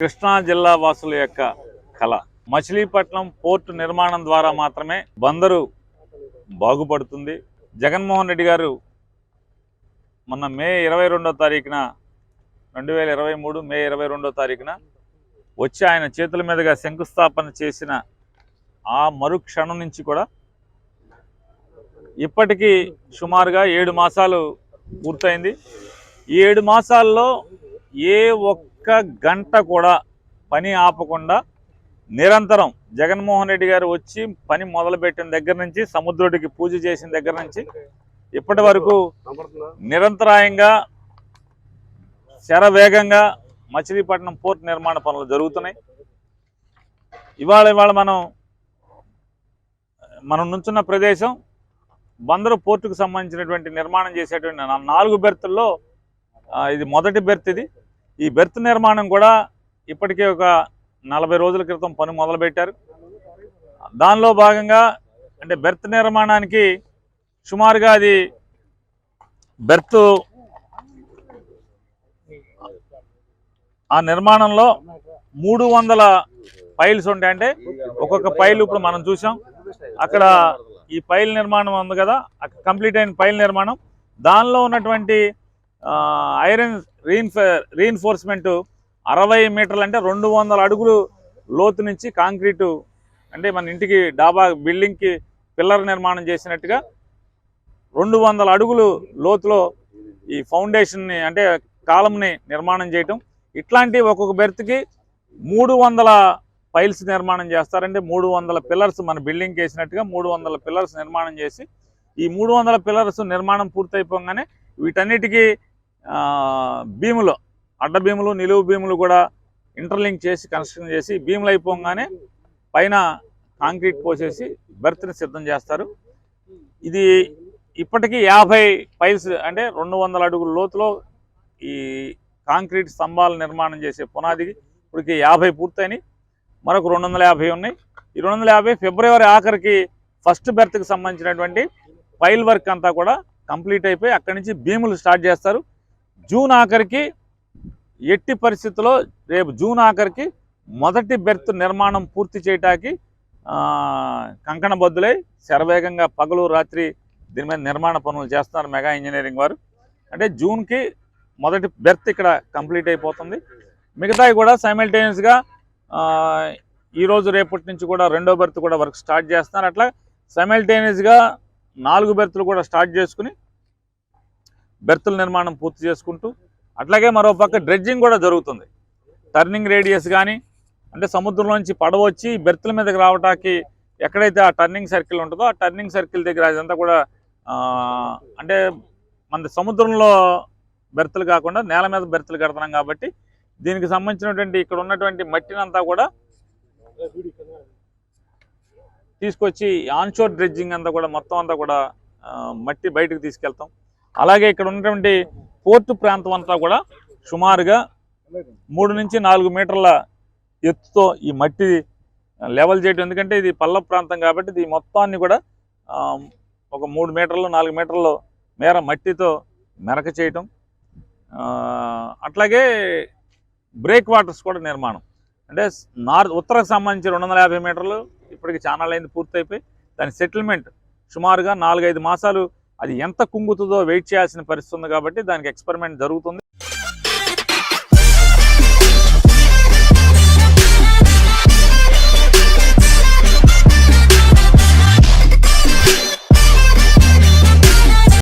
కృష్ణా జిల్లా వాసుల యొక్క కళ. మచిలీపట్నం పోర్టు నిర్మాణం ద్వారా మాత్రమే బందరు బాగుపడుతుంది. జగన్మోహన్ రెడ్డి గారు మొన్న మే ఇరవై రెండో తారీఖున రెండు వేల ఇరవై మూడు మే ఇరవై రెండో తారీఖున వచ్చి ఆయన చేతుల మీదుగా శంకుస్థాపన చేసిన ఆ మరుక్షణం నుంచి కూడా ఇప్పటికీ సుమారుగా ఏడు మాసాలు పూర్తయింది. ఈ ఏడు మాసాల్లో ఏ ఒక్క గంట కూడా పని ఆపకుండా నిరంతరం జగన్మోహన్ రెడ్డి గారు వచ్చి పని మొదలుపెట్టిన దగ్గర నుంచి సముద్రుడికి పూజ చేసిన దగ్గర నుంచి ఇప్పటి వరకు నిరంతరాయంగా శరవేగంగా మచిలీపట్నం పోర్ట్ నిర్మాణ పనులు జరుగుతున్నాయి. ఇవాళ ఇవాళ మనం మనం నుంచున్న ప్రదేశం బందరు పోర్టుకు సంబంధించినటువంటి నిర్మాణం చేసేటువంటి నాలుగు బెర్తుల్లో ఇది మొదటి బెర్త్ ఇది. ఈ బెర్త్ నిర్మాణం కూడా ఇప్పటికే ఒక నలభై రోజుల క్రితం పని మొదలుపెట్టారు. దానిలో భాగంగా అంటే బెర్త్ నిర్మాణానికి సుమారుగా అది బెర్త్ ఆ నిర్మాణంలో మూడు వందల పైల్స్ ఉంటాయంటే ఒక్కొక్క పైలు ఇప్పుడు మనం చూసాం. అక్కడ ఈ పైల్ నిర్మాణం ఉంది కదా. అక్కడ కంప్లీట్ అయిన పైల్ నిర్మాణం. దానిలో ఉన్నటువంటి ఐరన్ రీన్ఫె రీఇన్ఫోర్స్మెంట్ అరవై మీటర్లు అంటే రెండు వందల అడుగులు లోతు నుంచి కాంక్రీటు అంటే మన ఇంటికి డాబా బిల్డింగ్కి పిల్లర్ నిర్మాణం చేసినట్టుగా రెండు వందల అడుగులు లోతులో ఈ ఫౌండేషన్ని అంటే కాలంని నిర్మాణం చేయటం. ఇట్లాంటి ఒక్కొక్క బెర్త్కి మూడు వందల పైల్స్ నిర్మాణం చేస్తారంటే మూడు వందల పిల్లర్స్ మన బిల్డింగ్కి వేసినట్టుగా మూడు వందల పిల్లర్స్ నిర్మాణం చేసి ఈ మూడు వందల పిల్లర్స్ నిర్మాణం పూర్తయిపోగానే వీటన్నిటికీ భీములు అడ్డ భీములు నిలువు భీములు కూడా ఇంటర్లింక్ చేసి కన్స్ట్రక్షన్ చేసి భీములు అయిపోగానే పైన కాంక్రీట్ పోసేసి బెర్త్ని సిద్ధం చేస్తారు. ఇది ఇప్పటికీ యాభై పైల్స్ అంటే రెండు వందల అడుగుల లోతులో ఈ కాంక్రీట్ స్తంభాల నిర్మాణం చేసే పునాదికి ఇప్పటికి యాభై పూర్తయినాయి. మరొక రెండు వందల యాభై ఉన్నాయి. ఈ రెండు వందల యాభై ఫిబ్రవరి ఆఖరికి ఫస్ట్ బెర్త్కి సంబంధించినటువంటి ఫైల్ వర్క్ అంతా కూడా కంప్లీట్ అయిపోయి అక్కడి నుంచి భీములు స్టార్ట్ చేస్తారు. జూన్ ఆఖరికి ఎట్టి పరిస్థితుల్లో రేపు జూన్ ఆఖరికి మొదటి బెర్త్ నిర్మాణం పూర్తి చేయటానికి కంకణబద్దులై శరవేగంగా పగలు రాత్రి దీని మీద నిర్మాణ పనులు చేస్తున్నారు మెగా ఇంజనీరింగ్ వారు. అంటే జూన్కి మొదటి బెర్త్ ఇక్కడ కంప్లీట్ అయిపోతుంది. మిగతావి కూడా సైమల్టేనియస్గా ఈరోజు రేపటి నుంచి కూడా రెండో బెర్త్ కూడా వర్క్ స్టార్ట్ చేస్తున్నారు. అట్లా సైమల్టేనియస్గా నాలుగు బెర్త్లు కూడా స్టార్ట్ చేసుకుని బెర్తుల నిర్మాణం పూర్తి చేసుకుంటూ అట్లాగే మరో పక్క డ్రెడ్జింగ్ కూడా జరుగుతుంది. టర్నింగ్ రేడియస్ కానీ అంటే సముద్రంలోంచి పడవ వచ్చి బెర్తుల మీదకి రావటానికి ఎక్కడైతే ఆ టర్నింగ్ సర్కిల్ ఉంటుందో ఆ టర్నింగ్ సర్కిల్ దగ్గర అదంతా కూడా అంటే మన సముద్రంలో బెర్తులు కాకుండా నేల మీద బెర్తులు కడుతున్నాం కాబట్టి దీనికి సంబంధించినటువంటి ఇక్కడ ఉన్నటువంటి మట్టిని అంతా కూడా తీసుకొచ్చి ఆన్షోర్ డ్రెడ్జింగ్ అంతా కూడా మొత్తం అంతా కూడా మట్టి బయటకు తీసుకెళ్తాం. అలాగే ఇక్కడ ఉన్నటువంటి పోర్టు ప్రాంతం అంతా కూడా సుమారుగా మూడు నుంచి నాలుగు మీటర్ల ఎత్తుతో ఈ మట్టి లెవెల్ చేయడం ఎందుకంటే ఇది పల్ల ప్రాంతం కాబట్టి ఇది మొత్తాన్ని కూడా ఒక మూడు మీటర్లు నాలుగు మీటర్లు మేర మట్టితో మెరక చేయటం. అట్లాగే బ్రేక్ వాటర్స్ కూడా నిర్మాణం. అంటే నార్త్ ఉత్తరకు సంబంధించి రెండు వందల యాభై మీటర్లు ఇప్పటికి చాలా అయింది పూర్తయిపోయి దాని సెటిల్మెంట్ సుమారుగా నాలుగైదు మాసాలు అది ఎంత కుంగుతుందో వెయిట్ చేయాల్సిన పరిస్థితి ఉంది కాబట్టి దానికి ఎక్స్పెరిమెంట్ జరుగుతుంది.